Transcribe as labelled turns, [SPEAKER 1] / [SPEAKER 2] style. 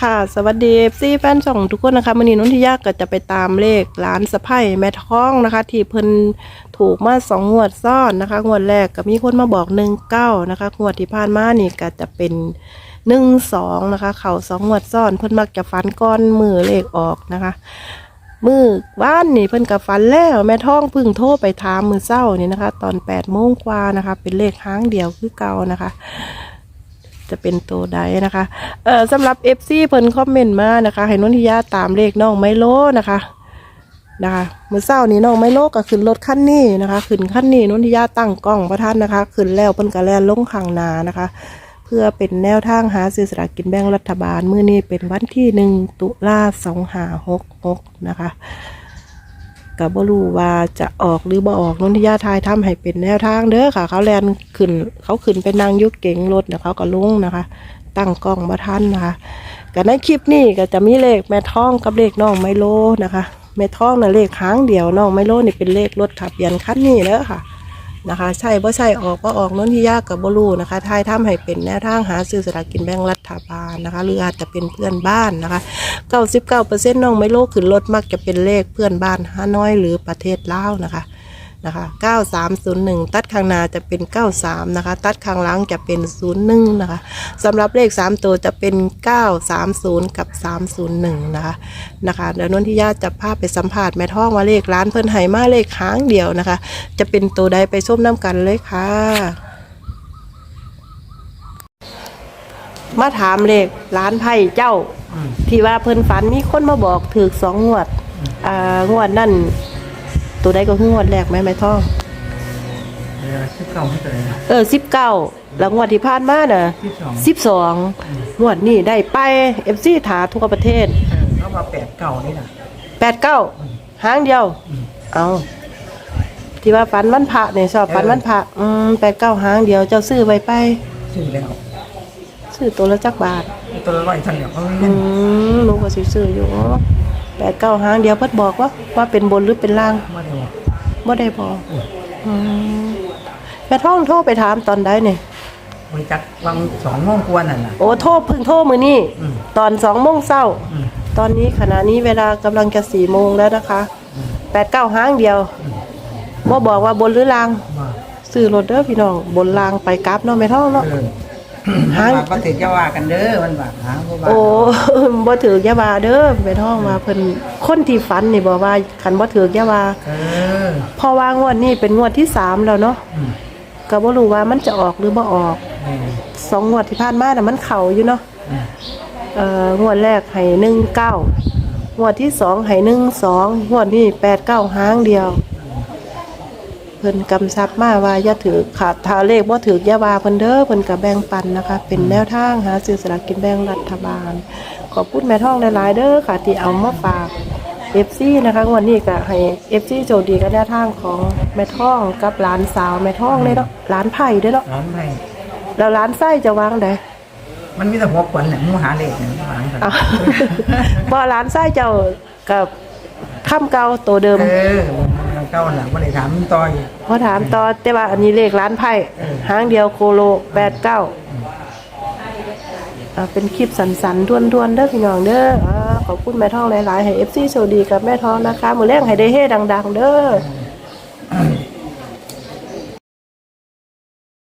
[SPEAKER 1] ค่ะ สวัสดีซีแฟนช่องทุกคนนะคะมันนี้นนทิยากก็จะไปตามเลขร้านสะไพ่แม่ท้องนะคะ ที่เพิ่นถูกมาสองงวดซ้อนนะคะ งวดแรกก็มีคนมาบอกหนึ่งเก้านะคะ งวดที่ผ่านมานี่ก็จะเป็นหนึ่งสองนะคะ เข่าสองงวดซ้อน เพิ่นมักจะฟันก้อนมือเลขออกนะคะ มือบ้านนี่เพิ่นกับฟันแล้วแม่ท้องพึ่งโทรไปถามมือเศร้านี่นะคะ ตอนแปดโมงกว่านะคะ เป็นเลขค้างเดียวคือเก่านะคะ จะเป็นตัวใดนะคะ เอ่อสำหรับ FC เพิ่นคอมเมนต์มานะคะ ให้นนทิยาตามเลขน้องไมโลนะคะนะคะมื้อเช้านี้น้องไมโลก็ขึ้นรถคันนี้นะคะขึ้นคันนี้นนทิยาตั้งกล้องประทันนะคะขึ้นแล้วเพิ่นก็แลนลงข้างนานะคะ เพื่อเป็นแนวทางหาซื้อสลากกินแบ่งรัฐบาล มื้อนี้เป็นวันที่หนึ่งตุลาสองหาหกหกนะคะ ก็บ่รู้ว่าจะออกหรือบ่ออกนนทิยาทายทำให้เป็นแนวทางเด้อค่ะ เขาแลนขึ้น เขาขึ้นไปนั่งยุกเก๋งรถเดี๋ยวเขาก็ลงนะคะ ตั้งกล้องมาทันนะคะก็ในคลิปนี้ก็จะมีเลขแม่ท้องกับเลขน้องไมโลนะคะแม่ท้องน่ะเลขค้างเดียวน้องไมโลนี่เป็นเลขรถขับยันคันนี้เด้อค่ะ นะคะ ใช่บ่ใช่ออกก็ออกน้นที่ยากกับบลูนะคะทายทำให้เป็นแนวทางหาซื้อสลากกินแบ่งรัฐบาลนะคะ หรืออาจจะเป็นเพื่อนบ้านนะคะ 99%น้องไม่โลขึ้นรถมักจะเป็นเลขเพื่อนบ้านฮานอยหรือประเทศลาวนะคะ นะคะ 9301 ตัดข้างหน้าจะเป็น 93 นะคะ ตัดข้างหลังจะเป็น 01 นะคะสำหรับเลข 3 ตัวจะเป็น 930 กับ 301 นะคะนะคะเดี๋ยวนนทิยาจะพาไปสัมภาษณ์แม่ท้องว่าเลขร้านเพิ่นไห่มาเลขค้างเดียวนะคะ จะเป็นตัวใดไปส้มน้ำกันเลยค่ะมาถามเลขร้านไพ่เจ้า ที่ว่าเพิ่นฝันมีคนมาบอกถือสองงวด อ่างวดนั่น ตัวใดก็คืองวดแรกไหมแม่ท้อง
[SPEAKER 2] เออสิบเก้าไม่เป็นไรนะ
[SPEAKER 1] เออสิบเก้าแล้วงวดที่ผ่านมาน่ะ
[SPEAKER 2] สิบสอง
[SPEAKER 1] สิบสองงวดนี่ได้ไปเอฟซีถาทั่วประเทศ
[SPEAKER 2] เออเขามาแปดเก้านี่นะ
[SPEAKER 1] แปดเก้าหางเดียว เอาที่ว่าฝันวันพระเนี่ยชอบฝันวันพระอืมแปดเก้าหางเดียวเจ้าซื้อไว้ไป
[SPEAKER 2] ซื้อแล้ว
[SPEAKER 1] ซื้อตัวละจักบาท
[SPEAKER 2] ตัวละร้อยทันเดียวเขาไม่
[SPEAKER 1] อื
[SPEAKER 2] เล่น
[SPEAKER 1] มหนูก็สิซื้ออยู่ แปดเก้าหางเดียวเพิ่นบอกว่าว่าเป็นบนหรือเป็นล่าง
[SPEAKER 2] มาได้บอก
[SPEAKER 1] บ่ได้บอกอืมแม่ท้องโทรไปถามตอนใดเนี่ย
[SPEAKER 2] บริจักวังสองโมงกวนนั่นน่ะ
[SPEAKER 1] โอ้โทรเพึ่งโทรมือนี่
[SPEAKER 2] อืม
[SPEAKER 1] ตอนสองโมงเช้า
[SPEAKER 2] อืม
[SPEAKER 1] ตอนนี้ขณะนี้เวลากำลังจะสี่โมงแล้วนะคะแปดเก้าห้างเดียวบ่บอกว่าบนหรือล่าง
[SPEAKER 2] มา
[SPEAKER 1] ซื้อรถเด้อพี่น้องบนล่างไปกราฟเนาะไม่ท้องเนาะ
[SPEAKER 2] เออ
[SPEAKER 1] หา
[SPEAKER 2] หางก็ถือจะว่ากันเด้อมันว่าหางบ่ว่า
[SPEAKER 1] โอ้ บ่ถือกยาบาเด้อไม่ท้องมาเพิ่นคนที่ฝันนี่บอกว่าคันบ่ถือกยาบา
[SPEAKER 2] เออ
[SPEAKER 1] เพอว่างวดนี้เป็นงวดที่สามแล้วเนาะ
[SPEAKER 2] อืม
[SPEAKER 1] ก็บ่รู้ว่ามันจะออกหรือบ่ออก
[SPEAKER 2] เออ
[SPEAKER 1] สองงวดที่ผ่านมาน่ะมันเข้าอยู่เนาะ
[SPEAKER 2] อืม
[SPEAKER 1] เอ่องวดแรกให้หนึ่งเก้างวดที่สองให้หนึ่งสองงวดนี้แปดเก้าห้างเดียวเพิ่นกำชับมาว่าอย่าถือขาดทาเลขบ่ถืออย่าว่าเพิ่นเด้อเพิ่นก็แบ่งปันนะคะ เป็นแนวทางหาซื้อสลากกินแบ่งรัฐบาล ขอบคุณแม่ท่องหลายๆเด้อค่ะที่เอามาฝาก FC นะคะงวดนี้ก็ให้ FC โจดีกับแนวทางของแม่ท่องกับหลานสาวแม่ท่องเลยเนาะหลานไผ่เด้อเนาะ
[SPEAKER 2] ร้านไผ่
[SPEAKER 1] แล้วหลานไส้จะวางได
[SPEAKER 2] มันมีแต่หัวขวัญแหละมูหาเลขเนี่ยหางกัน
[SPEAKER 1] อ้าวบ่ร้านไส้เจ้ากับข้ามเก่าตัวเดิม
[SPEAKER 2] เออมัน เก้าหลังบ่ได้ถามต่ออยู่
[SPEAKER 1] พอถามต่อแต่ว่าอันนี้เลขร้านไพ่
[SPEAKER 2] เออ
[SPEAKER 1] หางเดียวโคโลแปดเก้าอ่าเป็นคลิปสันๆทวนๆเด้อพี่น้องเด้ออ่าขอบคุณแม่ทองหลายๆให้เอฟซีโชคดีกับแม่ทองนะคะ มือแรกให้ได้เฮ่ดัง ๆ เด้อ